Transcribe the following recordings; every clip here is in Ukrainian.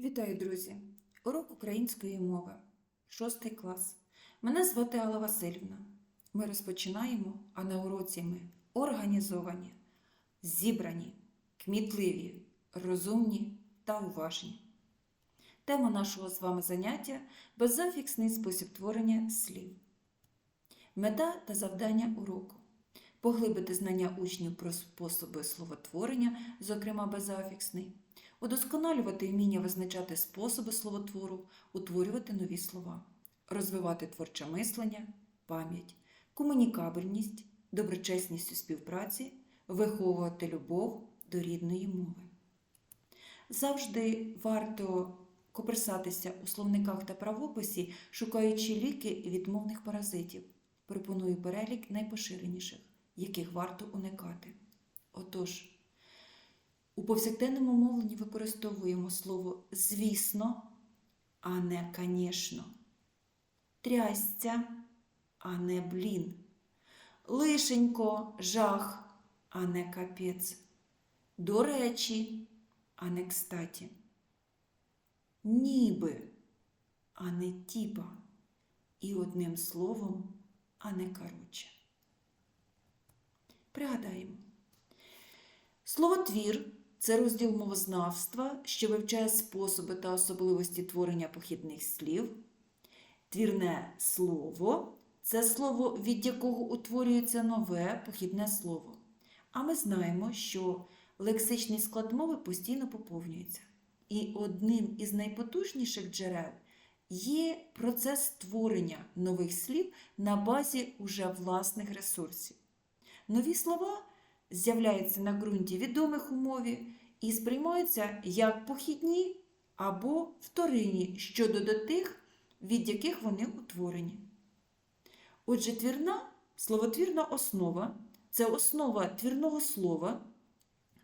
Вітаю, друзі! Урок української мови, 6 клас. Мене звати Алла Васильівна. Ми розпочинаємо, а на уроці ми організовані, зібрані, кмітливі, розумні та уважні. Тема нашого з вами заняття беззафіксний спосіб творення слів. Мета та завдання уроку поглибити знання учнів про способи словотворення, зокрема безафіксний, удосконалювати вміння визначати способи словотвору, утворювати нові слова, розвивати творче мислення, пам'ять, комунікабельність, доброчесність у співпраці, виховувати любов до рідної мови. Завжди варто коперсатися у словниках та правописі, шукаючи ліки від мовних паразитів. Пропоную перелік найпоширеніших, яких варто уникати. Отож, у повсякденному мовленні використовуємо слово звісно, а не конечно, трясця, а не блін, лишенько, жах, а не капець, до речі, а не кстаті, ніби, а не тіпа, і одним словом, а не короче. Пригадаємо. Словотвір це розділ мовознавства, що вивчає способи та особливості творення похідних слів. Твірне слово це слово, від якого утворюється нове похідне слово. А ми знаємо, що лексичний склад мови постійно поповнюється. І одним із найпотужніших джерел є процес створення нових слів на базі уже власних ресурсів. Нові слова з'являються на ґрунті відомих у мові і сприймаються як похідні або вторинні щодо до тих, від яких вони утворені. Отже, твірна словотвірна основа це основа твірного слова,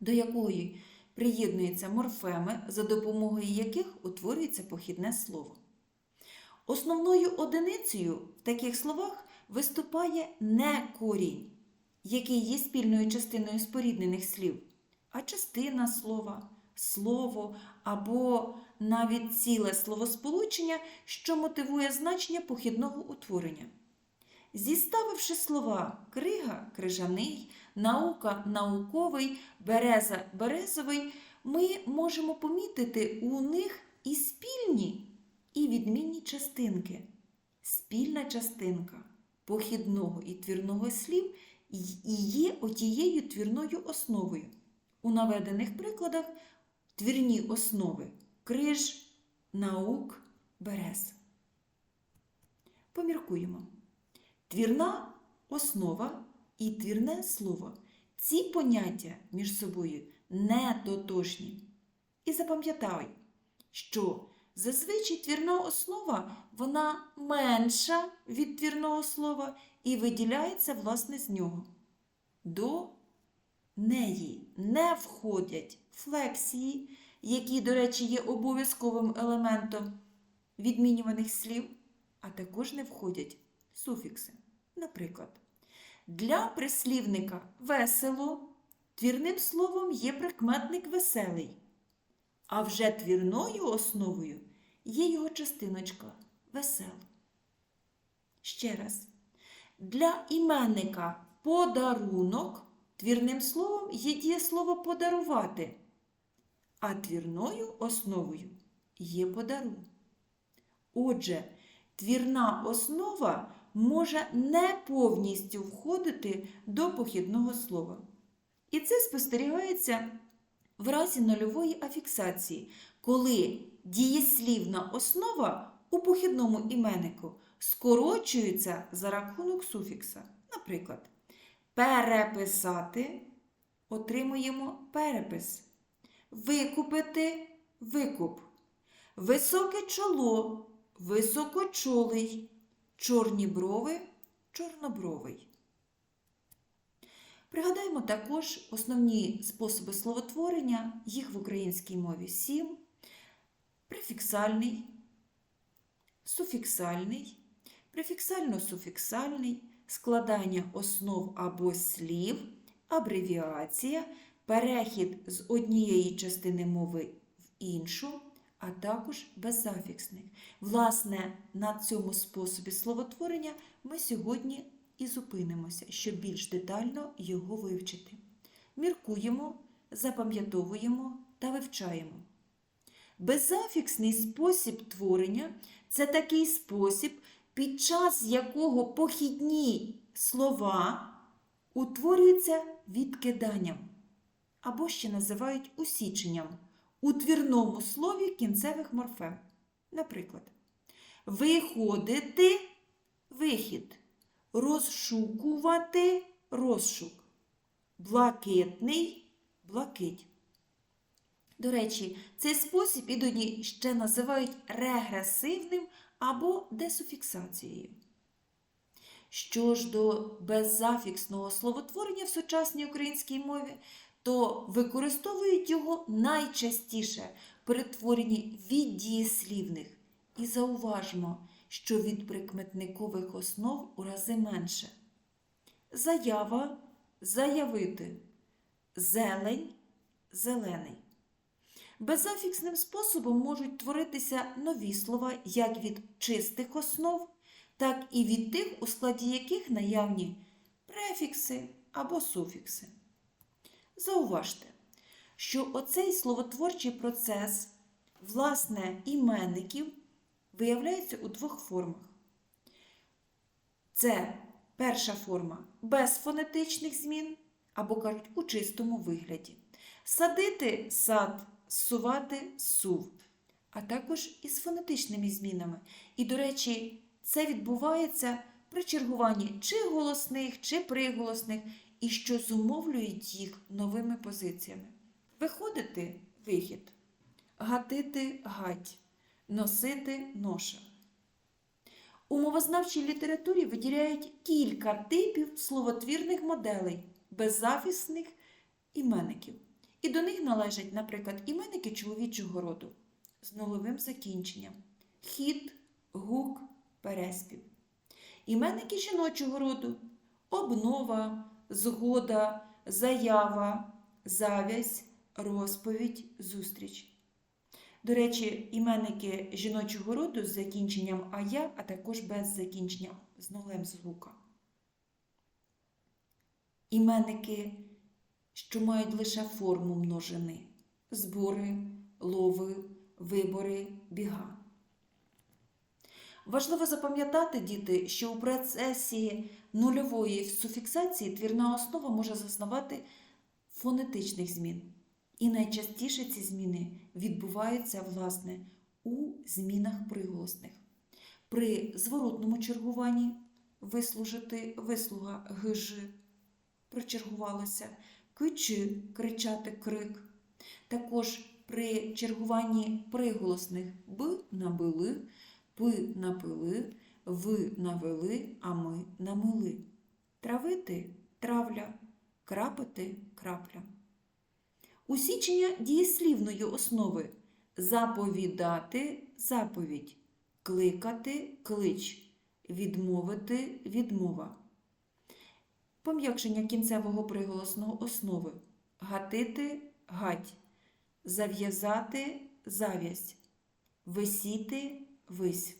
до якої приєднуються морфеми, за допомогою яких утворюється похідне слово. Основною одиницею в таких словах виступає не корінь, який є спільною частиною споріднених слів, а частина слова, слово або навіть ціле словосполучення, що мотивує значення похідного утворення. Зіставивши слова крига крижаний, наука науковий, береза березовий, ми можемо помітити у них і спільні, і відмінні частинки. Спільна частинка похідного і твірного слів і є отією твірною основою. У наведених прикладах твірні основи криж, наук, берез. Поміркуємо. Твірна основа і твірне слово. Ці поняття між собою не тотожні. І запам'ятай, що зазвичай твірна основа вона менша від твірного слова і виділяється власне з нього. До неї не входять флексії, які, до речі, є обов'язковим елементом відмінюваних слів, а також не входять суфікси. Наприклад, для прислівника весело твірним словом є прикметник веселий, а вже твірною основою є його частиночка весел. Ще раз. Для іменника подарунок твірним словом є дієслово подарувати, а твірною основою є подару. Отже, твірна основа може не повністю входити до похідного слова. І це спостерігається в разі нульової афіксації, коли дієслівна основа у похідному іменнику скорочується за рахунок суфікса. Наприклад, переписати отримуємо перепис, викупити викуп, високе чоло, високочолий, чорні брови, чорнобровий. Пригадаємо також основні способи словотворення, їх в українській мові сім, префіксальний, суфіксальний, префіксально-суфіксальний, складання основ або слів, абревіація, перехід з однієї частини мови в іншу, а також беззафіксних. Власне, на цьому способі словотворення ми сьогодні і зупинимося, щоб більш детально його вивчити. Міркуємо, запам'ятовуємо та вивчаємо. Беззафіксний спосіб творення це такий спосіб, під час якого похідні слова утворюються відкиданням або ще називають усіченням у твірному слові кінцевих морфем. Наприклад, виходити вихід, розшукувати розшук, блакитний блакить. До речі, цей спосіб іноді ще називають регресивним або десуфіксацією. Що ж до беззафіксного словотворення в сучасній українській мові, то використовують його найчастіше при творенні від дієслівних. І зауважмо, що від прикметникових основ у рази менше. Заява заявити, зелень зелений. Безафіксним способом можуть творитися нові слова як від чистих основ, так і від тих, у складі яких наявні префікси або суфікси. Зауважте, що оцей словотворчий процес, власне, іменників, виявляється у двох формах. Це перша форма без фонетичних змін, або кажуть у чистому вигляді. Садити сад, сувати сув, а також із фонетичними змінами. І, до речі, це відбувається при чергуванні чи голосних, чи приголосних, і що зумовлюють їх новими позиціями. Виходити вихід, гатити гать, носити ноша. У мовознавчій літературі виділяють кілька типів словотвірних моделей беззахисних іменників. І до них належать, наприклад, іменники чоловічого роду з нульовим закінченням, хід, гук, переспів. Іменники жіночого роду обнова, згода, заява, завязь, розповідь, зустріч. До речі, іменники жіночого роду з закінченням ая, а також без закінчення з нулем звука. Іменники, що мають лише форму множини збори, лови, вибори, біга. Важливо запам'ятати, діти, що у процесі нульової суфіксації твірна основа може зазнавати фонетичних змін. І найчастіше ці зміни відбуваються, власне, у змінах приголосних. При зворотному чергуванні вислужити вислуга гж прочергувалося, кичи кричати крик. Також при чергуванні приголосних б набили, п напили, в навели, а ми намили. Травити травля, крапити крапля. Усічення дієслівної основи заповідати заповідь, кликати клич, відмовити відмова. Пом'якшення кінцевого приголосного основи гатити гать, зав'язати зав'язь, висіти вись.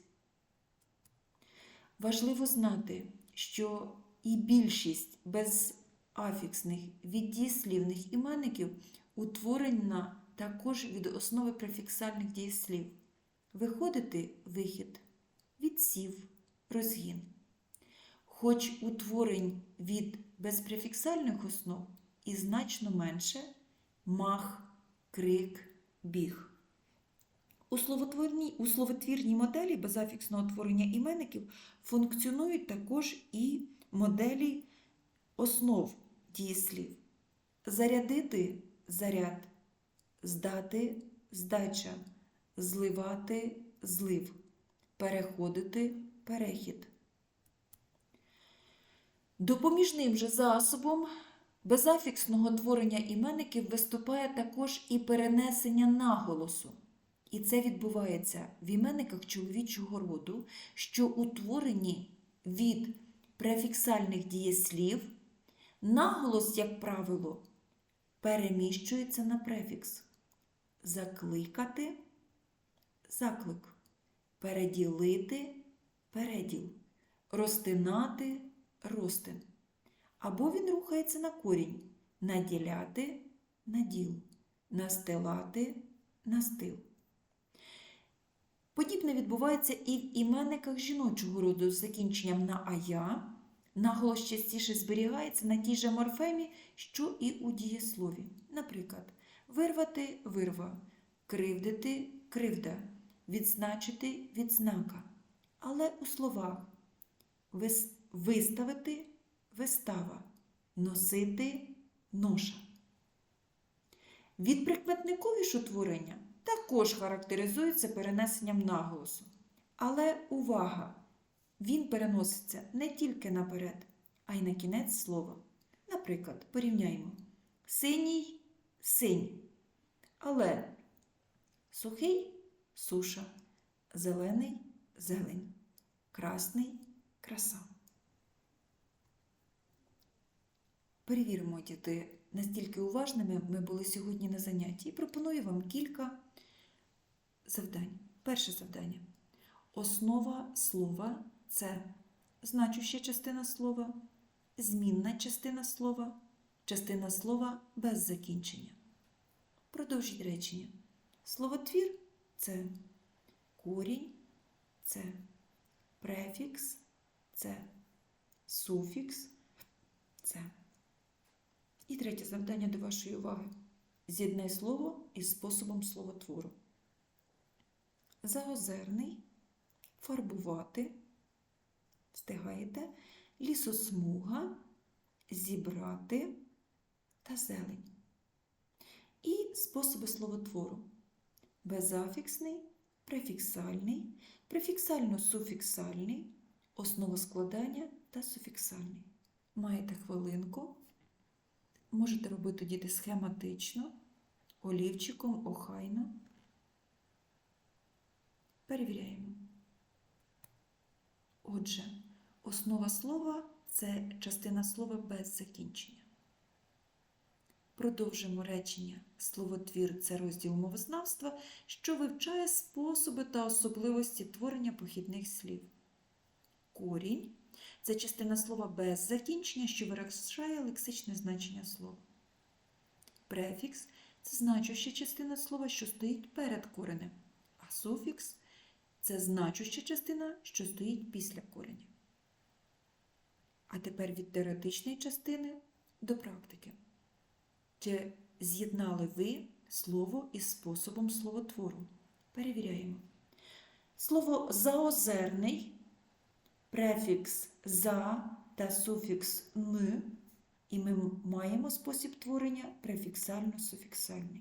Важливо знати, що і більшість безафіксних віддієслівних іменників утворена також від основи префіксальних дієслів. Виходити вихід, відсів, розгін. Хоч утворень від безпрефіксальних основ і значно менше мах, крик, біг. У словотворній, у словотвірній моделі безафіксного творення іменників функціонують також і моделі основ дієслів. Зарядити заряд, здати здача, зливати злив, переходити перехід. Допоміжним же засобом безафіксного творення іменників виступає також і перенесення наголосу. І це відбувається в іменниках чоловічого роду, що утворені від префіксальних дієслів, наголос, як правило, переміщується на префікс. Закликати, заклик. Переділити переділ. Розтинати розтин. Або він рухається на корінь. Наділяти наділ. Настилати настил. Подібне відбувається і в іменниках жіночого роду з закінченням на ая. Наголос частіше зберігається на тій же морфемі, що і у дієслові. Наприклад, вирвати вирва, кривдити кривда, відзначити відзнака. Але у словах вис- виставити вистава, носити ноша. Відприкметникові утворення також характеризуються перенесенням наголосу. Але увага! Він переноситься не тільки наперед, а й на кінець слова. Наприклад, порівняємо синій синь. Але сухий суша, зелений зелень, красний краса. Перевіримо, діти, настільки уважними ми були сьогодні на занятті і пропоную вам кілька завдань. Перше завдання. Основа слова це значуща частина слова, змінна частина слова, частина слова без закінчення. Продовжіть речення. Словотвір це корінь, це префікс, це суфікс, це. І третє завдання до вашої уваги. З'єднай слово із способом словотвору. Заозерний, фарбувати, встигаєте, лісосмуга, зібрати та зелень. І способи словотвору. Безафіксний, префіксальний, префіксально-суфіксальний, основоскладання та суфіксальний. Маєте хвилинку. Можете робити діти схематично, олівчиком, охайно. Перевіряємо. Отже, основа слова це частина слова без закінчення. Продовжимо речення. Словотвір це розділ мовознавства, що вивчає способи та особливості творення похідних слів. Корінь це частина слова без закінчення, що виражає лексичне значення слова. Префікс це значуща частина слова, що стоїть перед коренем, а суфікс це значуща частина, що стоїть після кореня. А тепер від теоретичної частини до практики. Чи з'єднали ви слово із способом словотвору? Перевіряємо. Слово заозерний, префікс за та суфікс н, і ми маємо спосіб творення префіксально-суфіксальний.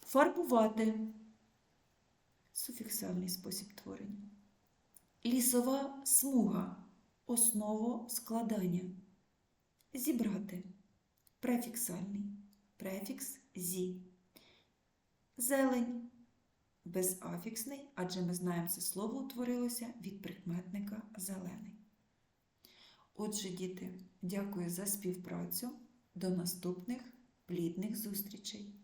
Фарбувати суфіксальний спосіб творення. Лісова смуга основу складання. Зібрати префіксальний, префікс зі. Зелень безафіксний, адже ми знаємо, це слово утворилося від прикметника зелений. Отже, діти, дякую за співпрацю. До наступних плідних зустрічей!